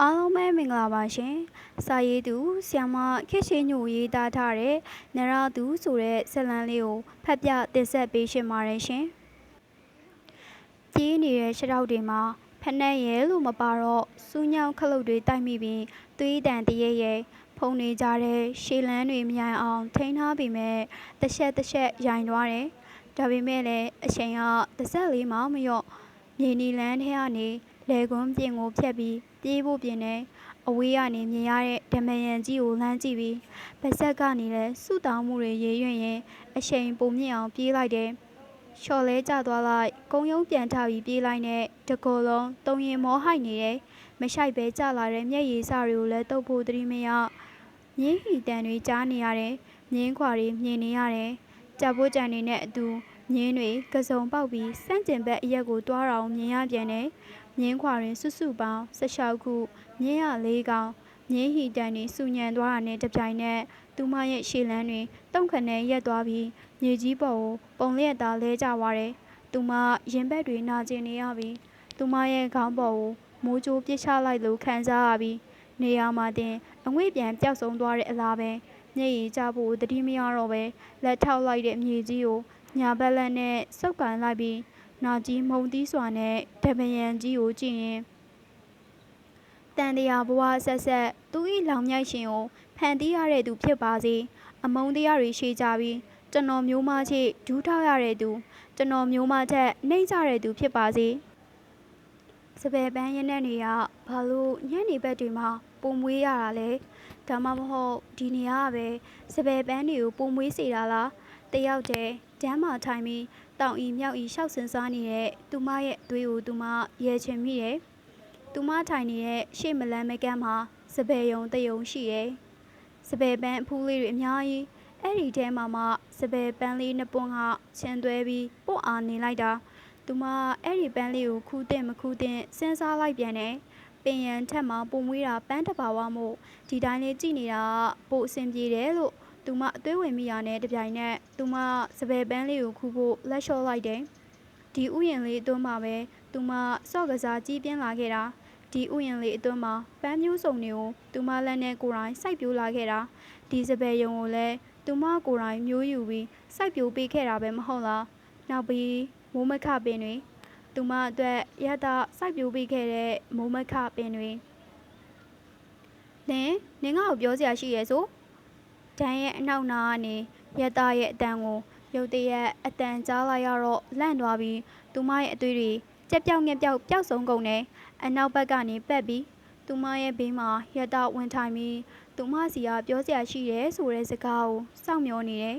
အားလုံးပဲမင်္ဂလာပါရှင်။စာရေးသူဆီယမခေတ်ရှိညိုရေးသားထားတဲ့နရသူဆိုတဲ့ဇာတ်လမ်းလေးကိုဖတ်ပြတင်ဆက်ပေးရှင်ပါတယ်ရှင်။ကြီးနေတဲ့ခြေထောက်တွေမှာဖက်နှက်ရဲလို့မပါတော့စူးညောင်းခလုတ်တွေတိုက်မိပြီးသွေးတန်တရဲရဲဖုန်နေကြတဲ့ရှေလန်းတွေမြိုင်အောင်ထိန်းထားပြီးမဲ့တစ်ချက်တစ်ချက်ရိုင်သွားတယ်။ဒါပေမဲ့လည်းအချိန်ကတစ်ဆက်လေးမှမလျော့မြေနီလန်းထဲကနေ လေကွန်းပြင်ကိုဖြတ်ပြီးပြေးဖို့ပြင်နေအဝေးကနေမြင်ရတဲ့ဓမယန်ကြီးကိုလှမ်းကြည့်ပြီးဗက်ဆက်ကနေလည်းစုတောင်းမှုတွေရေရွံ့ရင်အချိန်ပုံမြင့်အောင်ပြေးလိုက်တယ်။လျှော်လဲကျသွားလိုက်ကုံယုံပြန်ထပြီးပြေးလိုက်နဲ့တကောလုံးတုံရင်မောဟိုက်နေတယ်။မဆိုင်ပဲကျလာတဲ့မျက်ရည်စတွေကိုလည်းတုပ်ဖို့သတိမရ။မြင်းဟီတန်တွေကြားနေရတယ်။မြင်းခွာတွေမြင်နေရတယ်။ကြပိုးကြံနေတဲ့အတူ မြင်းတွေကစုံပေါက်ပြီးစန့်ကျင်ဘက်အရက်ကိုတွားတာအောင်မြင်ရပြန်တယ်။မြင်းခွာတွင်စုစုပေါင်း16ခုမြင်းရ၄ကောင်မြင်းဟီတန်တွေစူညံသွားတာနဲ့တပြိုင်နက်သူမရဲ့ရှေ့လန်းတွင်တုံခနဲရက်သွားပြီးမြေကြီးပေါ်ကိုပုံလျက်သားလဲကျသွားတယ်။သူမရင်ဘက်တွေနာကျင်နေရပြီးသူမရဲ့ခေါင်းပေါ်ကိုမိုးကြိုးပစ်ချလိုက်လို့ခံစားရပြီးနေရာမှာတင်အငွေ့ပြန်ပျောက်ဆုံးသွားတဲ့အလားပဲမျက်ရည်ကျဖို့တတိမရတော့ပဲလက်ထောက်လိုက်တဲ့မြေကြီးကို ညာဘက်လက်နဲ့စုပ်ကန်လိုက်ပြီးနာကြီးမုံသီးစွာနဲ့တပယံကြီးကိုကြည့်ရင်တန်တရာဘဝဆက်ဆက်သူ၏လောင်မြိုက်ရှင်ကိုဖန်တီးရတဲ့သူဖြစ်ပါစေအမုန်းတရားတွေရှိကြပြီးကျွန်တော်မျိုးမချစ်ဒူးထောက်ရတဲ့သူကျွန်တော်မျိုးမထက်နှိမ့်ကြတဲ့သူဖြစ်ပါစေစပယ်ပန်းရတဲ့နေရဘာလို့ညနေဘက်တွေမှာပုံမွေးရတာလဲဒါမှမဟုတ်ဒီနေရာကပဲစပယ်ပန်းတွေကိုပုံမွေးစေတာလားတယောက်တည်း တန်းမာထိုင်ပြီးတောင်ဤမြောက်ဤရှောက်စင်စားနေတဲ့သူမရဲ့အသွေးကိုသူမရဲချင်မိတယ်။သူမထိုင်နေတဲ့ရှေ့မလန်းမကန်းမှာစပယ်ယုံတယုံရှိတယ်။စပယ်ပန်းအဖူးလေးတွေအများကြီးအဲ့ဒီထဲမှာမှစပယ်ပန်းလေးနှစ်ပွန်းကချင်သွဲပြီးပို့အားနေလိုက်တာသူမအဲ့ဒီပန်းလေးကိုခူးတဲ့မခူးတဲ့စဉ်းစားလိုက်ပြန်တယ်ပင်ရန်ထက်မှာပုံမွေးတာပန်းတဘာဝမို့ဒီတိုင်းလေးကြည့်နေတာပို့အဆင်ပြေတယ်လို့ သူမအသွေးဝင်မိရနဲ့တပြိုင်နက်သူမစပယ်ပန်းလေးကိုခူးဖို့လက်လျှော့လိုက်တယ်ဒီဥယျာဉ်လေးအတွင်းမှာပဲသူမစော့ကစားကြီးပြင်းလာခဲ့တာဒီဥယျာဉ်လေးအတွင်းမှာပန်းမျိုးစုံတွေကိုသူမလက်နဲ့ကိုယ်တိုင်စိုက်ပျိုးလာခဲ့တာဒီစပယ်ယုံကိုလည်းသူမကိုယ်တိုင်မျိုးယူပြီးစိုက်ပျိုးပေးခဲ့တာပဲမဟုတ်လားနောက်ပြီးမိုးမခပင်တွေသူမအတွက်ရတာစိုက်ပျိုးပေးခဲ့တဲ့မိုးမခပင်တွေလင်းနင်ငါ့ကိုပြောစရာရှိရဲဆို ဒန်ရဲ့အနောက်နာကနေရတာရဲ့အတန်ကိုရုတ်တရက်အတန်ကြားလိုက်ရတော့လန့်သွားပြီးသူမရဲ့အသွေးတွေကြက်ပြောက်ငက်ပြောက်ပျောက်ဆုံးကုန်တယ်အနောက်ဘက်ကနေပက်ပြီးသူမရဲ့ဘေးမှာရတာဝင်ထိုင်ပြီးသူမစီကပြောစရာရှိတယ်ဆိုတဲ့စကားကိုစောင့်မျှော်နေတယ်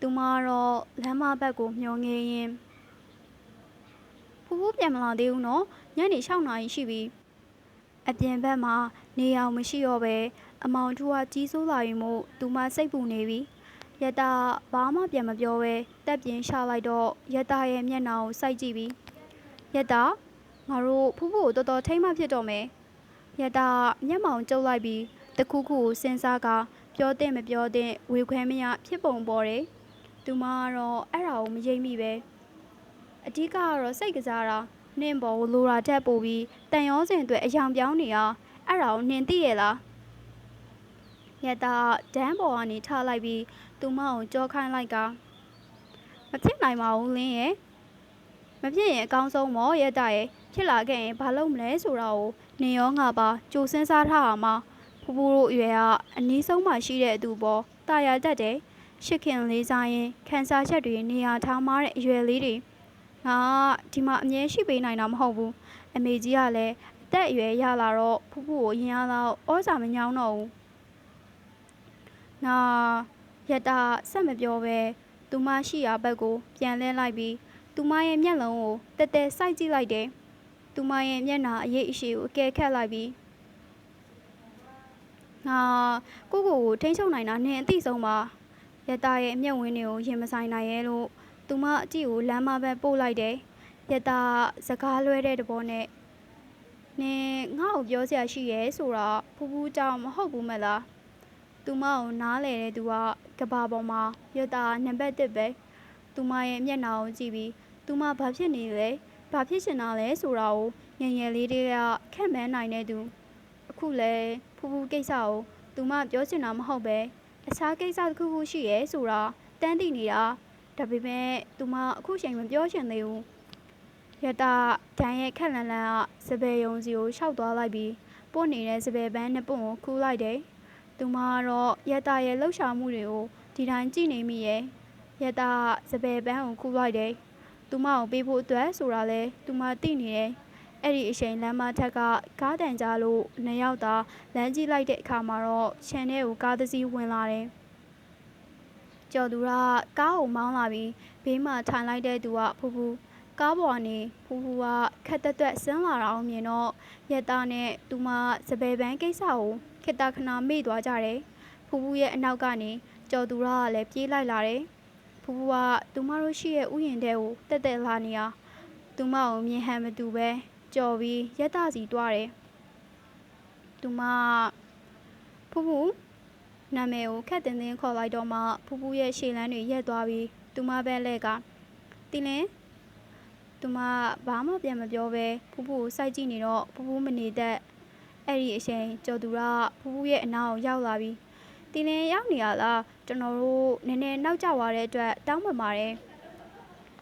သူမကတော့လမ်းမဘက်ကိုမျှော်ငယ်ရင်းဖူးဖူးပြန်မလာသေးဘူးနော်ညနေ6နာရီရှိပြီအပြင်ဘက်မှာနေအောင်မရှိတော့ပဲ အမောင်ထူကကြီးစိုးလာရင်မို့သူမစိတ်ပူနေပြီရတာဘာမှပြန်မပြောပဲတက်ပြင်းရှာလိုက်တော့ရတာရဲ့မျက်နှာကိုစိုက်ကြည့်ပြီးရတာငါတို့ဖူးဖူးကိုတော်တော်ထိမ့်မှဖြစ်တော့မယ်ရတာမျက်မှောင်ကျုပ်လိုက်ပြီးတခုခုကိုစဉ်းစားကပြောတဲ့မပြောတဲ့ဝေခွဲမရဖြစ်ပုံပေါ်တယ်သူမကတော့အဲ့ဒါကိုမရိပ်မိပဲအဓိကကတော့စိတ်ကစားတာနင့်ဘောလိုရာတက်ပို့ပြီးတန်ရောစင်အတွက်အယောင်ပြောင်းနေအောင်အဲ့ဒါကိုနင်သိရလား ရတာဒန်းပေါ်ကနေထားလိုက်ပြီးသူမကိုကြောခိုင်းလိုက်ကမဖြစ်နိုင်ပါဘူးလင်းရဲ့မဖြစ်ရင်အကောင်းဆုံးမောရတာရဲ့ဖြစ်လာခဲ့ရင်ဘာလုပ်မလဲဆိုတာကိုနေရောငါပါကြိုစင်းစားထားအောင်မဖူဖူတို့အရွယ်ကအနည်းဆုံးမှရှိတဲ့အတူပေါ်တာယာတတ်တယ်ရှစ်ခင်လေးစားရင်ခန်းစားချက်တွေနေရာထားမှတဲ့အရွယ်လေးတွေငါဒီမှာအမြဲရှိပေးနိုင်တာမဟုတ်ဘူးအမေကြီးကလည်းအသက်အရွယ်ရလာတော့ဖူဖူကိုရင်အားတော့ဩစာမညောင်းတော့ဘူး နာရတာဆက်မပြောပဲသူမရှိရာဘက်ကို ပြန်လဲလိုက်ပြီးသူမရဲ့မျက်လုံးကိုတက်တက်စိုက်ကြည့်လိုက်တယ်သူမရဲ့မျက်နှာအရေးအရှိကိုအကဲခတ်လိုက်ပြီးငါကိုကိုကိုထိန်းချုပ်နိုင်တာနင်အသိဆုံးပါရတာရဲ့အမျက်ဝင်းတွေကိုရင်မဆိုင်နိုင်ရဲ့လို့သူမအကြည့်ကိုလမ်းမဘက်ပို့လိုက်တယ်ရတာစကားလွဲတဲ့တဘောနဲ့နင်ငါ့ကိုပြောစရာရှိရဲဆိုတော့ဖူးဖူးကြောင်မဟုတ်ဘူးမလား သူမကိုနားလေတဲ့သူကကဘာပေါ်မှာရတာနံပါတ်1ပဲသူမရဲ့မျက်နှာကိုကြည့်ပြီးသူမဘာဖြစ်နေလဲဘာဖြစ်ချင်တာလဲဆိုတာကိုငယ်ငယ်လေးတွေကခက်မှန်းနိုင်တဲ့သူအခုလဲဖူဖူကိစ္စကိုသူမပြောချင်တာမဟုတ်ပဲအခြားကိစ္စတစ်ခုခုရှိရဲဆိုတာတန်းသိနေတာဒါပေမဲ့သူမအခုချိန်မပြောချင်သေးဘူးရတာဒန်ရဲ့ခက်လန်လန်ကစပယ်ယုံစီကိုရှောက်သွားလိုက်ပြီးပို့နေတဲ့စပယ်ပန်းနှစ်ပွင့်ကိုခူးလိုက်တယ် သူမကတော့ရတာရဲ့လှုပ်ရှားမှုတွေကိုဒီတိုင်းကြည့်နေမိရဲ့ရတာစပယ်ပန်းကိုခူးလိုက်တယ်သူမကိုပေးဖို့အတွက်ဆိုတာလဲသူမသိနေတယ်အဲ့ဒီအချိန်လမ်းမထက်ကကားတန်ကြလို့နှစ်ယောက်သာလမ်းကြည့်လိုက်တဲ့အခါမှာတော့ခြံထဲကိုကားတစ်စီးဝင်လာတယ်။ကျော်သူကကားကိုမောင်းလာပြီးဘေးမှာထိုင်လိုက်တဲ့သူကဖူဖူကားပေါ်ကနေဖူဖူကခက်တက်တက်ဆင်းလာတာအောင်မြင်တော့ရက်သားနဲ့သူမစပယ်ပန်းကိစ္စကို ခေတ္တခဏမေ့သွားကြတယ်။ဖူဖူရဲ့အနောက်ကနေကျော်သူကလည်းပြေးလိုက်လာတယ်။ဖူဖူကသူမတို့ရှိရဲ့ဥယျာဉ်ထဲကိုတက်တက်လာနေရသူမကိုမြင်ဟန်မတူပဲကြော်ပြီးရက်သားစီတွားတယ်။သူမဖူဖူနာမည်ကိုခက်တင်တင်ခေါ်လိုက်တော့မှဖူဖူရဲ့ရှေ့လန်းတွေရက်သွားပြီးသူမဘက်လက်ကတင်းလင်းသူမဘာမှပြန်မပြောပဲဖူဖူကိုစိုက်ကြည့်နေတော့ဖူဖူမနေတတ် အဲ့ဒီအချိန်ကျော်သူကဖူဖူရဲ့အနာကိုရောက်လာပြီးတင်းလင်းရောက်နေရလားကျွန်တော်တို့နည်းနည်းနောက်ကျသွားတဲ့အတွက်တောင်းပန်ပါတယ်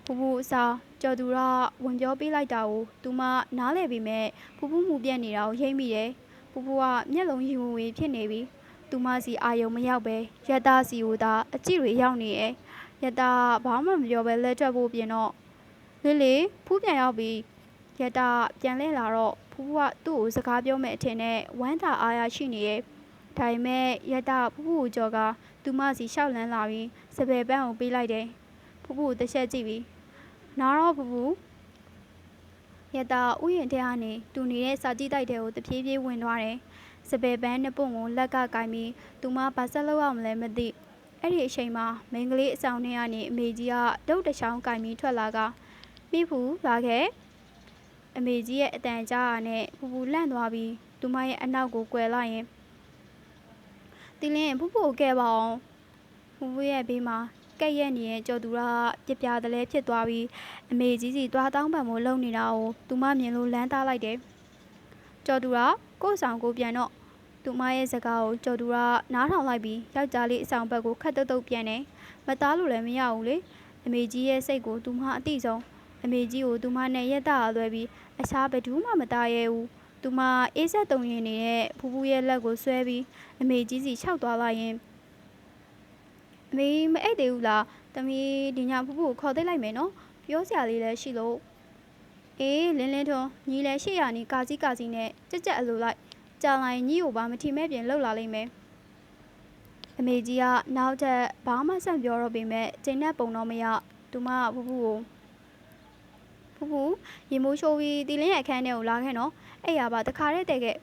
ဖူဖူအစားကျော်သူကဝင်ပြောပေးလိုက်တာကိုသူမနားလဲပြီးမဲ့ဖူဖူမှုပြက်နေတာကိုရိမ့်မိတယ်ဖူဖူကမျက်လုံးရီဝင်ဝင်ဖြစ်နေပြီးသူမစီအာယုံမရောက်ပဲရတစီကိုသာအကြည့်တွေရောက်နေရဲ့ရတဘာမှမပြောပဲလက်ထွက်ဖို့ပြင်တော့လေးလေးဖူးပြန်ရောက်ပြီး ရတပြန်လဲလာတော့ဖူးကသူ့ကိုစကားပြောမဲ့အထင်နဲ့ဝမ်းသာအားရရှိနေရဲ့ဒါပေမဲ့ရတဖူးဖူကိုကြော်ကသူမစီရှောက်လန်းလာပြီးစပယ်ပန်းကိုပေးလိုက်တယ်ဖူးဖူကိုတစ်ချက်ကြည့်ပြီးနားတော့ဖူးဖူရတဥယျာဉ်ထဲကနေတူနေတဲ့စာကြည့်တိုက်တဲ့ကိုတပြေးပြေးဝင်သွားတယ်စပယ်ပန်းနှစ်ပွင့်ကိုလက်ကကင်ပြီးသူမဘာဆက်လုပ်အောင်လဲမသိအဲ့ဒီအချိန်မှာမိန်းကလေးအဆောင်ထဲကနေအမေကြီးကဒုတ်တချောင်းကင်ပြီးထွက်လာကမိဖူလာခဲ့ အမေကြီးရဲ့အတန်ကြားရနဲ့ဖူဖူလန့်သွားပြီးသူမရဲ့အနောက်ကိုကွယ်လိုက်ရင်တင်းလင်းဖူဖူကိုကဲပါအောင်ဖူဖူရဲ့ဘေးမှာကက်ရက်နေတဲ့ကြော်သူကပြပြတလဲဖြစ်သွားပြီးအမေကြီးစီတွားတောင်းပန်မို့လုံနေတာကိုသူမမြင်လို့လမ်းသားလိုက်တယ်ကြော်သူကကို့ဆောင်ကိုပြန်တော့သူမရဲ့စကားကိုကြော်သူကနားထောင်လိုက်ပြီးယောက်ျားလေးအဆောင်ဘက်ကိုခတ်တုတ်တုတ်ပြန်နေမသားလို့လည်းမရဘူးလေအမေကြီးရဲ့စိတ်ကိုသူမအတိဆုံး အမေကြီးကိုသူမနဲ့ရက်တာလွဲပြီးအခြားဘယ်သူမှမသားရဲဘူးသူမအေးဆက်တုံရင်နေတဲ့ဖူးဖူးရဲ့လက်ကိုဆွဲပြီးအမေကြီးစီခြောက်သွားလိုက်ရင်အမေမအိတ်သေးဘူးလားတမီးဒီညဖူးဖူးကိုခေါ်သိလိုက်မယ်နော်ပြောစရာလေးလည်းရှိလို့အေးလင်းလင်းထွန်းညီလည်းရှေ့ရနီကာကြီးကာကြီးနဲ့ကြက်ကြက်အလိုလိုက်ကြာလိုက်ညီကိုပါမထီမဲ့ပြင်လှုပ်လာလိမ့်မယ်အမေကြီးကနောက်ထပ်ဘာမှဆက်ပြောတော့ပေမဲ့ချိန်နဲ့ပုံတော့မရသူမဖူးဖူးကို ဖူးဖူးရေမိုးရှိုးပြီးတီလင်းရဲ့အခန်းထဲကိုလာခဲ့နော်အဲ့ရပါတခါတည်းတဲ့ခဲ့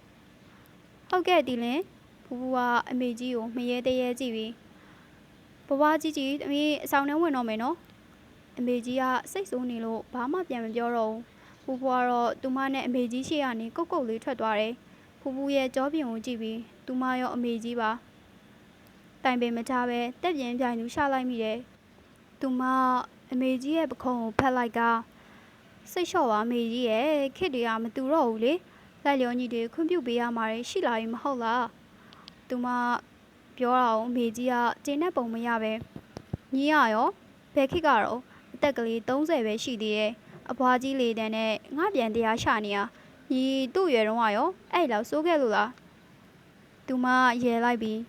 ဟုတ်ကဲ့တီလင်းဖူးဖူးကအမေကြီးကိုမရေတရေကြည့်ပြီးဘဝကြီးကြီးအမေအဆောင်ထဲဝင်တော့မယ်နော်အမေကြီးကစိတ်ဆိုးနေလို့ဘာမှပြန်မပြောတော့ဘူးဖူးဖူးကတော့သူမနဲ့အမေကြီးရှေ့ကနေကုတ်ကုတ်လေးထွက်သွားတယ်ဖူးဖူးရဲ့ကြောပြင်ကိုကြည့်ပြီးသူမရောအမေကြီးပါတိုင်ပင်မချပဲတက်ပြင်းပြိုင်သူရှာလိုက်မိတယ်သူမအမေကြီးရဲ့ပခုံးကိုဖက်လိုက်က စိတ်လျှော့ပါအမေကြီးရဲ့ခစ်တွေကမတူတော့ဘူးလေလက်လျောညီတွေခွင့်ပြုပေးရမှာရှိလာရင်မဟုတ်လားသူမပြောတာကိုအမေကြီးကကျင်းတဲ့ပုံမရပဲညီရရောဘယ်ခစ်ကတော့အသက်ကလေး30ပဲရှိသေးတယ်အဖွားကြီးလေးတန်းနဲ့ငါပြန်တရားရှာနေရညီသူ့ရွယ်တော့ရောအဲ့လောက်စိုးခဲ့လို့လားသူမရဲလိုက်ပြီး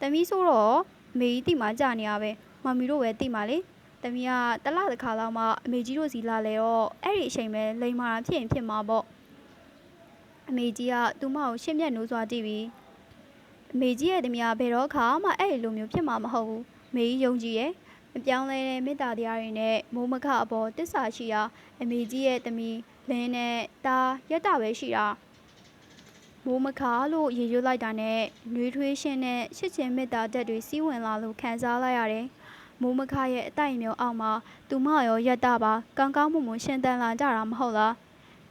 တမီးဆိုတော့အမေကြီးတိမှကြာနေရပဲမမီတို့ပဲတိမှလေ တမီးကတလတစ်ခါလောက်မှအမေကြီးတို့စီလာလဲတော့အဲ့ဒီအချိန်ပဲလိန်မာတာဖြစ်ရင်ဖြစ်မှာပေါ့အမေကြီးကသူမကိုရှင်းပြနိုးစွာကြည့်ပြီးအမေကြီးရဲ့တမီးကဘယ်တော့ခါမှအဲ့ဒီလိုမျိုးဖြစ်မှာမဟုတ်ဘူးအမေကြီးယုံကြည်ရဲ့မပြောင်းလဲတဲ့မေတ္တာတရားတွေနဲ့မိုးမခအပေါ်တစ္ဆာရှိရာအမေကြီးရဲ့တမီးလင်းနဲ့တာရက်တာပဲရှိတာမိုးမခလို့ရေရွတ်လိုက်တာနဲ့နှွေးထွေးရှင်းတဲ့ရှစ်ချင်းမေတ္တာတက်တွေစီးဝင်လာလို့ခံစားလိုက်ရတယ် မိုးမခရဲ့အတိုက်မျိုးအောက်မှာသူမရောရက်တာပါကောင်းကောင်းမွန်မွန်ရှင်းတန်းလာကြတာမဟုတ်လား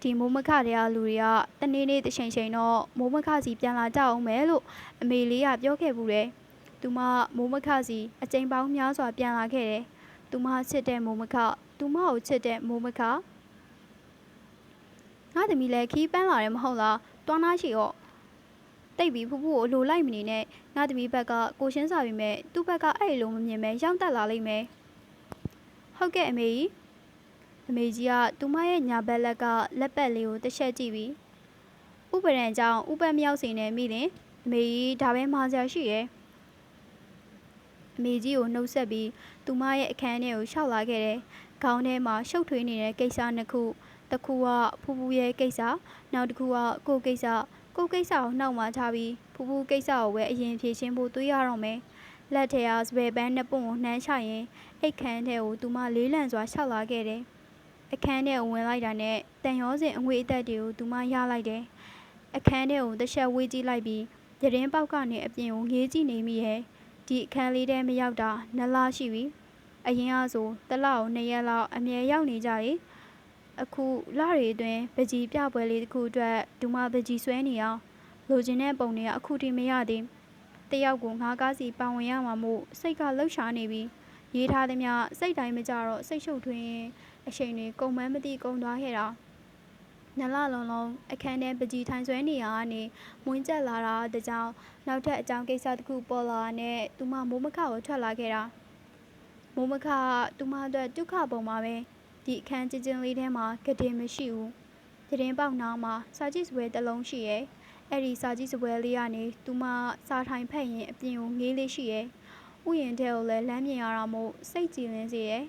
ဒီမိုးမခတွေကလူတွေကတနေ့နေ့တစ်ချိန်ချိန်တော့မိုးမခစီပြန်လာကြအောင်မယ်လို့အမေလေးကပြောခဲ့ဘူးတယ်သူမမိုးမခစီအချိန်ပေါင်းများစွာပြန်လာခဲ့တယ်သူမချစ်တဲ့မိုးမခသူမကိုချစ်တဲ့မိုးမခငါသမီးလည်းခီးပန်းလာတယ်မဟုတ်လားတွားနာရှိရော တိတ်ပြီးဖူးဖူးကိုလိုလိုက်မနေနဲ့ငါသမီးဘက်ကကိုရှင်းစာပြီမဲ့သူ့ဘက်ကအဲ့လိုမမြင်မဲ့ရောက်တက်လာလိမ့်မယ်ဟုတ်ကဲ့အမေကြီးအမေကြီးကသူမရဲ့ညာဘက်လက်ကလက်ပတ်လေးကိုတစ်ချက်ကြည့်ပြီးဥပဒံကြောင့်ဥပတ်မြောက်စင်နေမိရင်အမေကြီးဒါပဲမှားစရာရှိရဲ့အမေကြီးကိုနှုတ်ဆက်ပြီးသူမရဲ့အခန်းထဲကိုရှောက်လာခဲ့တယ်ခေါင်းထဲမှာရှုပ်ထွေးနေတဲ့ကိစ္စနှစ်ခုတစ်ခုကဖူးဖူးရဲ့ကိစ္စနောက်တစ်ခုကကိုယ်ကိစ္စ ကိုယ်ကိစ္စကိုနှောက်မှထားပြီးဖူးဖူးကိစ္စကိုပဲအရင်ဖြေရှင်းဖို့တွေးရတော့မယ်လက်ထဲကစပယ်ပန်းနှစ်ပွင့်ကိုနှမ်းချရင်အိတ်ခမ်းထဲကိုသူမလေးလံစွာရှောက်လာခဲ့တယ်အခန်းထဲကိုဝင်လိုက်တာနဲ့တန်ရောစင်အငွေအသက်တွေကိုသူမရလိုက်တယ်အခန်းထဲကိုတစ်ချက်ဝေးကြည့်လိုက်ပြီးရရင်ပေါက်ကနေအပြင်ကိုငေးကြည့်နေမိရဲ့ဒီအခန်းလေးထဲမရောက်တာနှစ်လရှိပြီအရင်ကဆိုတစ်လကိုနှစ်ရက်လောက်အမြဲရောက်နေကြတယ် အခုလတွေအတွင်းပကြီးပြပွဲလေးတစ်ခုအတွက်ဒူမပကြီးဆွဲနေအောင်လိုချင်တဲ့ပုံတွေကအခုထိမရသေးတယောက်ကိုငါးကားစီပါဝင်ရမှာမို့စိတ်ကလှုပ်ရှားနေပြီးရေးထားသည်များစိတ်တိုင်းမကြတော့စိတ်ရှုပ်ထွင်းရင်အချိန်တွေကုန်မန်းမသိကုန်သွားခဲ့တာနလလုံးလုံးအခန်းထဲပကြီးထိုင်ဆွဲနေရကနေမွင်းကျက်လာတာတကြောင်နောက်ထပ်အကြောင်းကိစ္စတစ်ခုပေါ်လာတဲ့သူမမိုးမခကိုထွက်လာခဲ့တာမိုးမခကသူမအတွက်ဒုက္ခပုံမှာပဲ ဒီအခန်းကျဉ်ချင်းလေးထဲမှာကတင်မရှိဘူးတရင်ပေါက်နားမှာစာကြည့်စပွဲတစ်လုံးရှိရဲ့အဲ့ဒီစာကြည့်စပွဲလေးကနေသူမစာထိုင်ဖက်ရင်အပြင်ကိုငေးလေးရှိရဲ့ဥယျာဉ်ထဲကိုလည်းလမ်းမြင်ရတာမို့စိတ်ကြည်လင်းစေရဲ့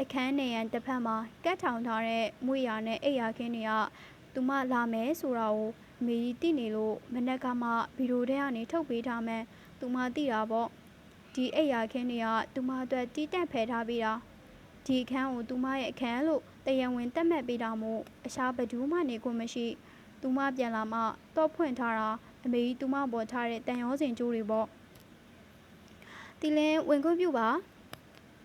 အခန်းနေရန်တစ်ဖက်မှာကတ်ထောင်ထားတဲ့မွေရနဲ့အိယာခင်းတွေကသူမလာမယ်ဆိုတာကိုမေကြီးသိနေလို့မနက်ကမှဗီဒီယိုထဲကနေထုတ်ပေးထားမှန်းသူမသိတာပေါ့ဒီအိယာခင်းတွေကသူမအတွက်တီးတက်ဖယ်ထားပြီးတာ ဒီအခန်းကိုသူမရဲ့အခန်းလို့တရားဝင်တက်မှတ်ပေးတာမို့အရှားဘဒူးမှနေကိုမရှိသူမပြန်လာမှတော့ဖွင့်ထားတာအမေကြီးသူမပေါ်ထားတဲ့တန်ရောစင်ကျိုးတွေပေါ့တီလင်းဝင်ခွင့်ပြုပါ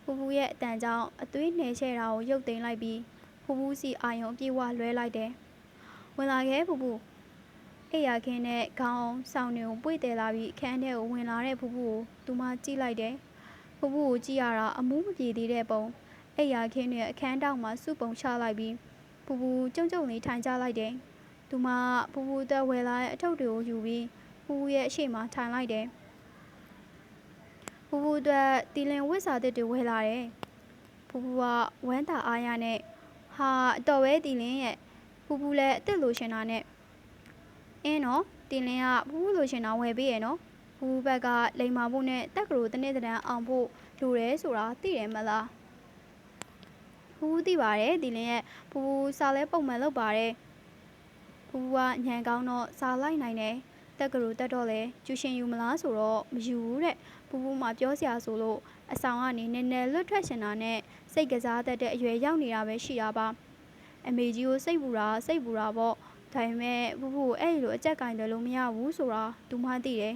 ဖူဖူရဲ့အတန်ကြောင့်အသွေးနှဲချဲတာကိုရုပ်သိမ်းလိုက်ပြီးဖူဖူစီအာယုံပြေဝလွဲလိုက်တယ်ဝင်လာခဲ့ဖူဖူအိယာခင်းနဲ့ခေါင်းဆောင်တွေကိုပွေ့တယ်လာပြီးအခန်းထဲကိုဝင်လာတဲ့ဖူဖူကိုသူမကြည့်လိုက်တယ်ဖူဖူကိုကြည့်ရတာအမှုမပြေသေးတဲ့ပုံ အိယာခင်းရဲ့အခန်းတောက်မှာစုပုံချလိုက်ပြီးဖူဖူကြုံကြုံလေးထိုင်ကြလိုက်တယ်သူမဖူဖူတက်ဝယ်လာတဲ့အထုပ်တွေကိုယူပြီးဖူဖူရဲ့အရှိမထိုင်လိုက်တယ်ဖူဖူအတွက်တီလင်ဝစ်စာတစ်တွေဝယ်လာတယ်ဖူဖူကဝမ်းသာအားရနဲ့ဟာအတော်ပဲတီလင်ရဲ့ဖူဖူလည်းအစ်စ်လိုရှင်တာနဲ့အင်းနော်တီလင်ကဖူဖူလိုရှင်တာဝယ်ပေးရနော်ဖူဖူဘက်ကလိန်မာဖို့နဲ့တက်ကရိုတနေ့တန်းအောင်ဖို့လိုတယ်ဆိုတာသိတယ်မလား ဖူဖူသိပါတယ်တီလင်ရဲ့ဖူဖူစာလဲပုံမှန်လုပ်ပါတယ်ဖူဖူကညံကောင်းတော့စာလိုက်နိုင်တယ်တက်ကရိုတက်တော့လဲကျူရှင်ယူမလားဆိုတော့မယူဘူးတဲ့ဖူဖူမှပြောစရာဆိုလို့အဆောင်ကနေနည်းနည်းလွတ်ထွက်ရှင်တာနဲ့စိတ်ကစားတတ်တဲ့အရွယ်ရောက်နေတာပဲရှိတာပါအမေကြီးကိုစိတ်ပူတာစိတ်ပူတာပေါ့ဒါပေမဲ့ဖူဖူကိုအဲ့လိုအကြက်ကင်တယ်လို့မရဘူးဆိုတာသူမှသိတယ်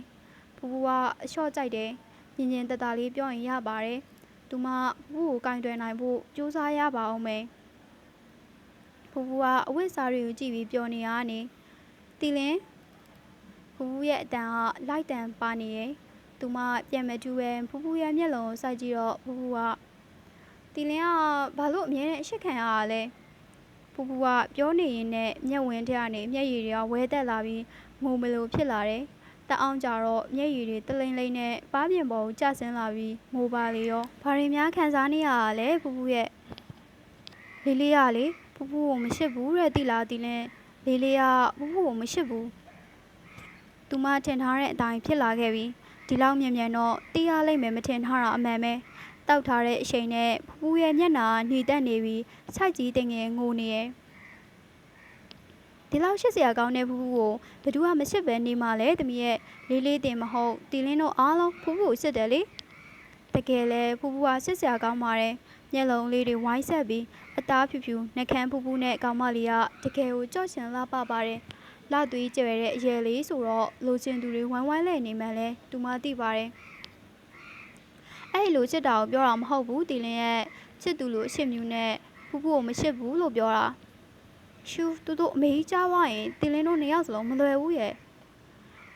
ဖူဖူကအလျှော့ကြိုက်တယ်ညင်ညင်တတလေးပြောရင်ရပါတယ် သူမဖူဖူကိုကင်တွယ်နိုင်ဖို့ကြိုးစားရပါအောင်မယ်ဖူဖူကအဝိစာတွေကိုကြည့်ပြီးပြောနေရနေတီလင်းဖူဖူရဲ့အတန်ကလိုက်တန်ပါနေရဲ့သူမပြန်မတူပဲဖူဖူရဲ့မျက်လုံးကိုစိုက်ကြည့်တော့ဖူဖူကတီလင်းကဘာလို့အမြဲတမ်းအရှက်ခံရတာလဲဖူဖူကပြောနေရင်နဲ့မျက်ဝင်ထဲကနေမျက်ရည်တွေကဝဲတက်လာပြီးငုံမလို့ဖြစ်လာတယ် တအောင်ကြတော့မျက်ရည်တွေတလိမ့်လိမ့်နဲ့ပါးပြင်ပေါ်ကိုကျဆင်းလာပြီးငိုပါလေရောဘာတွေများခံစားနေရတာလဲဖူဖူရဲ့လေးလေးရလေဖူဖူကိုမရှိဘူးတဲ့တိလာတီလင်းလေးလေးကဖူဖူကိုမရှိဘူးသူမထင်ထားတဲ့အတိုင်းဖြစ်လာခဲ့ပြီးဒီလောက်မြန်မြန်တော့တီးရလိမ့်မယ်မထင်ထားတာအမှန်ပဲတောက်ထားတဲ့အချိန်နဲ့ဖူဖူရဲ့မျက်နှာหนีတက်နေပြီးစိုက်ကြီးတင်ငယ်ငိုနေရဲ့ ဒီလောက်ရှစ်စရာကောင်းတဲ့ဖူးဖူးကိုဘသူကမရှစ်ပဲနေမှလဲတမီးရဲ့လေးလေးတင်မဟုတ်တီလင်းတို့အားလုံးဖူးဖူးကိုရှစ်တယ်လေတကယ်လဲဖူးဖူးကရှစ်စရာကောင်းပါတယ်မျက်လုံးလေးတွေဝိုင်းဆက်ပြီးအသားဖြူဖြူနှကန်းဖူးဖူးနဲ့ကောင်မလေးကတကယ်ကိုကြော့ချင်လာပပါတယ်လာသွေးကျဲတဲ့အရွယ်လေးဆိုတော့လိုချင်သူတွေဝိုင်းဝိုင်းလဲနေမှလဲသူမသိပါတယ်အဲ့လိုချစ်တာကိုပြောတာမဟုတ်ဘူးတီလင်းရဲ့ချစ်သူလိုအချစ်မျိုးနဲ့ဖူးဖူးကိုမချစ်ဘူးလို့ပြောတာ ရှူတူတူအမေကြီးကြားသွားရင်တင်လင်းတို့နှစ်ယောက်စလုံးမလွယ်ဘူးရဲ့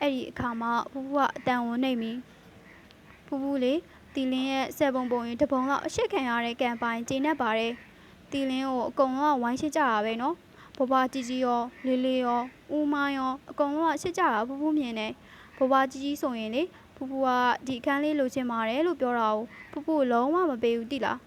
အဲ့ဒီအခါမှာဖူးဖူးကအတန်ဝန်နေပြီဖူးဖူးလေတီလင်းရဲ့ဆယ်ပုံပုံရင်တပုံလောက်အရှိခံရတဲ့ကံပိုင်ကျင်းနေပါတယ်တီလင်းကိုအကုန်လုံးကဝိုင်းရှိကြတာပဲနော်ဘဘကြီးကြီးရောလေးလေးရောဦးမိုင်းရောအကုန်လုံးကရှစ်ကြတာဖူးဖူးမြင်တယ်ဘဘကြီးကြီးဆိုရင်လေဖူးဖူးကဒီအခန်းလေးလိုချင်ပါတယ်လို့ပြောတာကိုဖူးဖူးကိုလုံးဝမပေးဘူးတိလား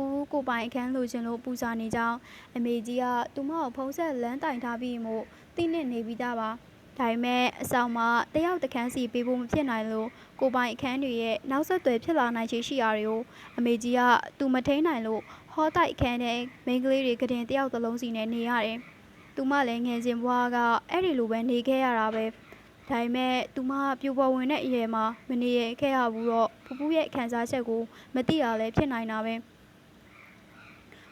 ဖူးဖူးကိုပိုင်အခန်းလိုချင်လို့ပူဇာနေကြောင်းအမေကြီးကသူမကိုဖုံးဆက်လမ်းတိုင်ထားပြီးမို့တိနဲ့နေပြီးသားပါဒါပေမဲ့အဆောင်မှာတယောက်တစ်ခန်းစီပေးဖို့မဖြစ်နိုင်လို့ကိုပိုင်အခန်းတွေရဲ့နောက်ဆက်တွဲဖြစ်လာနိုင်ခြေရှိရာတွေကိုအမေကြီးကသူမထိန်နိုင်လို့ဟောတိုက်အခန်းထဲမိန်းကလေးတွေကတင်တယောက်တစ်လုံးစီနဲ့နေရတယ်။သူမလည်းငယ်စဉ်ဘွားကအဲ့ဒီလိုပဲနေခဲ့ရတာပဲ။ဒါပေမဲ့သူမပြိုပေါ်ဝင်တဲ့အရွယ်မှာမနေရခဲ့ရဘူးတော့ဖူးဖူးရဲ့ခံစားချက်ကိုမသိရလဲဖြစ်နိုင်တာပဲ။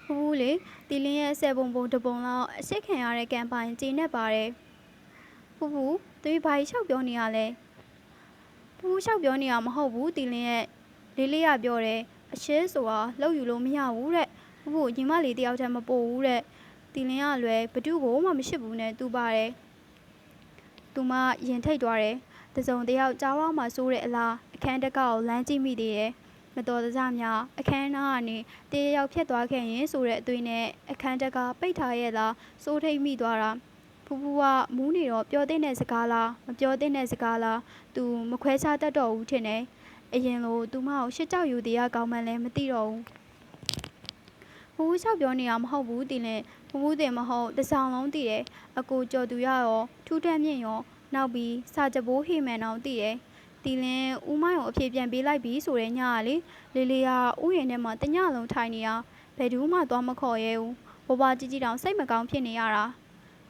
ဖူးဖူးလေတီလင်းရဲ့ဆယ်ပုံပုံတစ်ပုံလောက်အစ်စ်ခံရတဲ့ကမ်ပိုင်ကျင်းနေပါတယ်။ဖူးဖူးသူဘာကြီးလျှောက်ပြောနေရလဲ။ဖူးဖူးလျှောက်ပြောနေတာမဟုတ်ဘူးတီလင်းရဲ့လေးလေးရပြောတယ်အရှဲဆိုတာလောက်ယူလို့မရဘူးတဲ့ဖူးဖူးညီမလေးတယောက်တည်းမပို့ဘူးတဲ့တီလင်းကလွယ်ဘသူ့ကိုမှမရှိဘူးနဲ့သူပါတယ်သူမရင်ထိတ်သွားတယ်တစုံတယောက်ကြားဝမှာစိုးတဲ့အလားအခန်းတကောက်လမ်းကြည့်မိသေးတယ် မတော်တဆများအခန်းနားကနေတရရောက်ဖြတ်သွားခဲ့ရင်ဆိုတဲ့အသွေးနဲ့အခန်းတကပိတ်ထားရဲ့လားစိုးထိတ်မိသွားတာဖူးဖူးကမူးနေတော့ပြောတဲ့စကားလားမပြောတဲ့စကားလားသူမခွဲခြားတတ်တော့ဘူးထင်တယ်အရင်လိုသူမကိုရှစ်ကြောက်ယူတရားကောင်းမှလည်းမသိတော့ဘူးဖူးဖူးချောက်ပြောနေတာမဟုတ်ဘူးတင်လဲဖူးဖူးတင်မဟုတ်တစောင်းလုံးတည်တယ်အကိုကြော်သူရရောထူးထမ်းမြင့်ရောနောက်ပြီးစာကြပိုးဟေမန်အောင်တည်တယ် တီလင်းဦးမိုင်းကိုအဖြေပြန်ပေးလိုက်ပြီဆိုတဲ့ညကလေလေးလေးကဥယျာဉ်ထဲမှာတညလုံးထိုင်နေရဘယ်သူမှသွားမခေါ်ရဲဘူးဘဘကြီးကြီးတောင်စိတ်မကောင်းဖြစ်နေရတာ